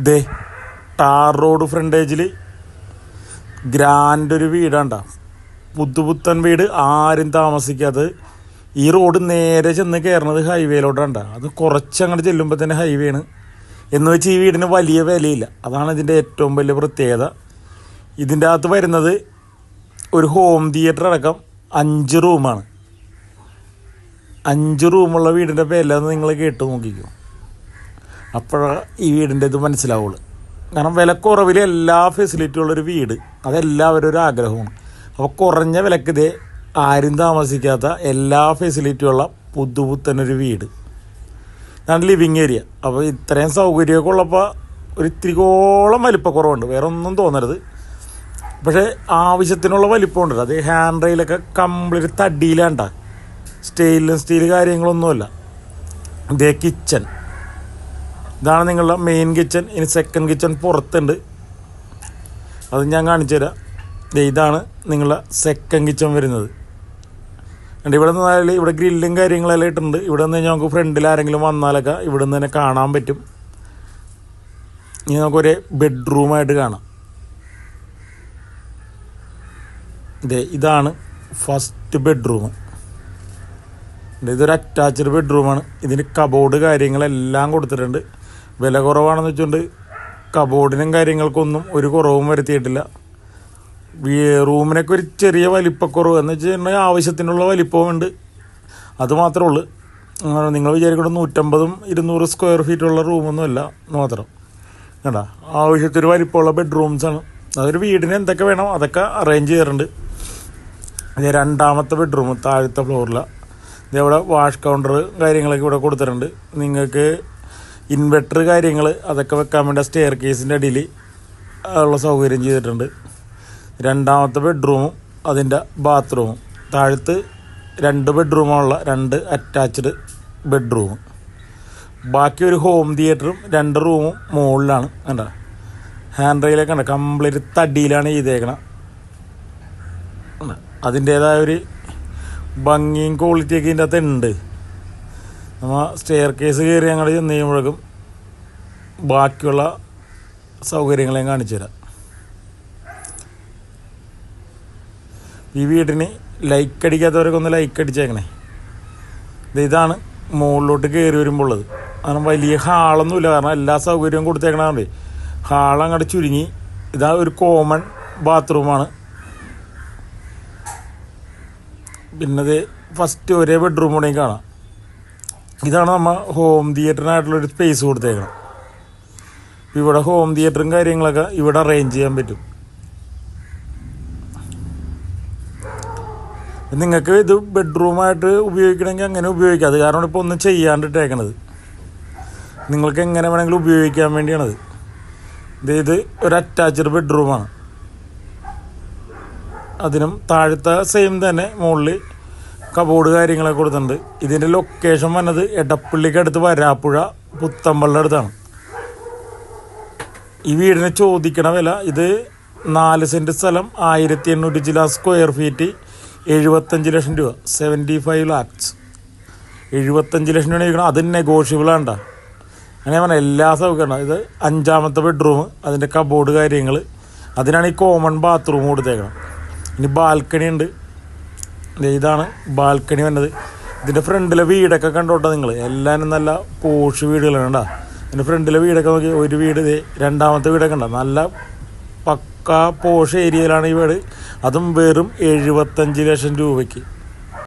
ദേ tar road ഫ്രണ്ടേജിൽ grand ഒരു വീടാണ്ട. പുതുപുത്തൻ വീട് ആരും താമസിക്കാത്തത് ഈ റോഡ് നേരെ ചെന്ന് കയറുന്നത് ഹൈവേയിലോട്ടാണ്ട. അത് കുറച്ചങ്ങോട്ട് ചെല്ലുമ്പോൾ തന്നെ ഹൈവേ ആണ് എന്ന് വെച്ച് ഈ വീടിന് വലിയ വിലയില്ല. അതാണ് ഇതിന്റെ ഏറ്റവും വലിയ പ്രത്യേകത. ഇതിന്റെ അകത്ത് വരുന്നത് ഒരു ഹോം തിയേറ്റർ അടക്കം അഞ്ച് റൂമാണ്. അഞ്ച് റൂമുള്ള വീടിന്റെ വില നിങ്ങൾ കേട്ട് നോക്കിക്കോ. അപ്പോഴാണ് ഈ വീടിന്റെ ഇത് മനസ്സിലാവുള്ളൂ. കാരണം വിലക്കുറവിൽ എല്ലാ ഫെസിലിറ്റിയും ഉള്ളൊരു വീട് അതെല്ലാവരും ഒരു ആഗ്രഹമാണ്. അപ്പോൾ കുറഞ്ഞ വിലക്ക് ഇതേ ആരും താമസിക്കാത്ത എല്ലാ ഫെസിലിറ്റിയുള്ള പുതുപുത്തനൊരു വീട്. ഞാൻ ലിവിങ് ഏരിയ അപ്പോൾ ഇത്രയും സൗകര്യമൊക്കെ ഉള്ളപ്പോൾ ഒരു ഇത്തിരിക്കോളം വലിപ്പക്കുറവുണ്ട്. വേറെ ഒന്നും തോന്നരുത്. പക്ഷേ ആവശ്യത്തിനുള്ള വലിപ്പമുണ്ട്. അത് ഹാൻഡ് റെയിലൊക്കെ കംപ്ലീറ്റ് തടിയിലാണ്ട. സ്റ്റെയിൻലെസ് സ്റ്റീൽ കാര്യങ്ങളൊന്നുമല്ല. ഇതേ കിച്ചൺ ഇതാണ് നിങ്ങളുടെ മെയിൻ കിച്ചൺ ഇനി സെക്കൻഡ് കിച്ചൺ പുറത്തുണ്ട്. അത് ഞാൻ കാണിച്ചു തരാം. ഇതാണ് നിങ്ങളുടെ സെക്കൻഡ് കിച്ചൺ വരുന്നത്. ഉണ്ട് ഇവിടെ നിന്നാൽ ഇവിടെ ഗ്രില്ലും കാര്യങ്ങളെല്ലാം ഇട്ടിട്ടുണ്ട്. ഇവിടെ നിന്ന് കഴിഞ്ഞാൽ നമുക്ക് ഫ്രണ്ടിൽ ആരെങ്കിലും വന്നാലൊക്കെ ഇവിടെ നിന്ന് തന്നെ കാണാൻ പറ്റും. ഇനി നമുക്കൊരു ബെഡ്റൂമായിട്ട് കാണാം. ഇതേ ഇതാണ് ഫസ്റ്റ് ബെഡ്റൂം ഇതൊരു അറ്റാച്ച്ഡ് ബെഡ്റൂമാണ് ഇതിന് കബോർഡ് കാര്യങ്ങളെല്ലാം കൊടുത്തിട്ടുണ്ട്. വില കുറവാണെന്ന് വെച്ചുകൊണ്ട് കബോർഡിനും കാര്യങ്ങൾക്കൊന്നും ഒരു കുറവും വരുത്തിയിട്ടില്ല. റൂമിനൊക്കെ ഒരു ചെറിയ വലിപ്പക്കുറവ് എന്ന് വെച്ചിട്ടുണ്ടെങ്കിൽ ആവശ്യത്തിനുള്ള വലിപ്പമുണ്ട് അത് മാത്രമേ ഉള്ളൂ. നിങ്ങൾ വിചാരിക്കണം നൂറ്റമ്പതും ഇരുന്നൂറ് സ്ക്വയർ ഫീറ്റുള്ള റൂമൊന്നുമല്ല മാത്രം. കണ്ട? ആവശ്യത്തിന് വലിപ്പമുള്ള ബെഡ്റൂംസാണ് അതൊരു വീടിന് എന്തൊക്കെ വേണം അതൊക്കെ അറേഞ്ച് ചെയ്യാറുണ്ട്. ഇത് രണ്ടാമത്തെ ബെഡ്റൂം താഴത്തെ ഫ്ലോറിലാണ് ഇതവിടെ വാഷ് കൗണ്ടർ കാര്യങ്ങളൊക്കെ ഇവിടെ കൊടുത്തിട്ടുണ്ട്. നിങ്ങൾക്ക് ഇൻവെർട്ടർ കാര്യങ്ങൾ അതൊക്കെ വെക്കാൻ വേണ്ട സ്റ്റെയർ കേസിന്റെ അടിയിൽ ഉള്ള സൗകര്യം ചെയ്തിട്ടുണ്ട്. രണ്ടാമത്തെ ബെഡ്റൂമും അതിന്റെ ബാത്റൂമും താഴത്ത് രണ്ട് ബെഡ്റൂമുള്ള രണ്ട് അറ്റാച്ച്ഡ് ബെഡ്റൂം ബാക്കി ഒരു ഹോം തിയേറ്ററും രണ്ട് റൂമും മുകളിലാണ് കണ്ട? ഹാൻഡ് റെയിലൊക്കെ ഉണ്ട്. കംപ്ലീറ്റ് തടിയിലാണ് ചെയ്തേക്കണം. അതിന്റേതായ ഒരു ഭംഗിയും ക്വാളിറ്റിയൊക്കെ ഇതിന്റെ അകത്ത് ഉണ്ട്. നമ്മൾ സ്റ്റെയർ കേസ് കയറി ഞങ്ങൾ ചെന്ന് കഴിയുമ്പോഴേക്കും ബാക്കിയുള്ള സൗകര്യങ്ങളെയും കാണിച്ചു തരാം. ഈ വീടിന് ലൈക്ക് അടിക്കാത്തവരൊക്കെ ഒന്ന് ലൈക്ക് അടിച്ചേക്കണേ. ഇത് ഇതാണ് മുകളിലോട്ട് കയറി വരുമ്പോൾ ഉള്ളത്. കാരണം വലിയ ഹാളൊന്നുമില്ല കാരണം എല്ലാ സൗകര്യവും കൊടുത്തേക്കണേ ഹാൾ അങ്ങോട്ട് ചുരുങ്ങി. ഇതാ ഒരു കോമൺ ബാത്റൂമാണ് പിന്നത് ഫസ്റ്റ് ഒരേ ബെഡ്റൂം കൂടെയും കാണാം. ഇതാണ് നമ്മൾ ഹോം തിയേറ്ററിനായിട്ടുള്ളൊരു സ്പേസ് കൊടുത്തേക്കണം ഇവിടെ ഹോം തിയേറ്ററും കാര്യങ്ങളൊക്കെ ഇവിടെ അറേഞ്ച് ചെയ്യാൻ പറ്റും. നിങ്ങൾക്ക് ഇത് ബെഡ്റൂമായിട്ട് ഉപയോഗിക്കണമെങ്കിൽ അങ്ങനെ ഉപയോഗിക്കാം. അത് കാരണം ഇപ്പോൾ ഒന്നും ചെയ്യാണ്ടിട്ടേക്കണത്. നിങ്ങൾക്ക് എങ്ങനെ വേണമെങ്കിലും ഉപയോഗിക്കാൻ വേണ്ടിയാണത്. ഇത് ഇത് ഒരു അറ്റാച്ച്ഡ് ബെഡ്റൂമാണ് അതിനും താഴത്തെ സെയിം തന്നെ മുകളിൽ കബോർഡ് കാര്യങ്ങളൊക്കെ കൊടുത്തിട്ടുണ്ട്. ഇതിന്റെ ലൊക്കേഷൻ വന്നത് എടപ്പള്ളിക്ക് അടുത്ത് വരാപ്പുഴ പുത്തമ്പള്ളിയുടെ അടുത്താണ്. ഈ വീടിന് ചോദിക്കണ വില ഇത് നാല് സെന്റ് സ്ഥലം ആയിരത്തി എണ്ണൂറ്റി ചില സ്ക്വയർ ഫീറ്റ് എഴുപത്തഞ്ച് ലക്ഷം രൂപ സെവന്റി ഫൈവ് ലാക്സ് എഴുപത്തഞ്ച് ലക്ഷം രൂപ ചോദിക്കണം അത് നെഗോഷ്യബിൾ ആണ്ട അങ്ങനെ പറഞ്ഞാൽ എല്ലാ സൗകര്യമാണ് ഇത് അഞ്ചാമത്തെ ബെഡ്റൂം അതിന്റെ കബോർഡ് കാര്യങ്ങൾ അതിനാണ് ഈ കോമൺ ബാത്റൂം കൊടുത്തേക്കണം ഇനി ബാൽക്കണി ഉണ്ട്. ഇതാണ് ബാൽക്കണി വന്നത്. ഇതിന്റെ ഫ്രണ്ടിലെ വീടൊക്കെ കണ്ടോട്ടോ നിങ്ങൾ എല്ലാവരും നല്ല പോഷ് വീടുകളാണ് കേട്ടോ ഇതിന്റെ ഫ്രണ്ടിലെ വീടൊക്കെ നോക്കി ഒരു വീട് രണ്ടാമത്തെ വീടൊക്കെ ഉണ്ടോ നല്ല പക്ക പോഷ് ഏരിയയിലാണ് ഈ വീട്. അതും വെറും എഴുപത്തഞ്ച് ലക്ഷം രൂപയ്ക്ക്.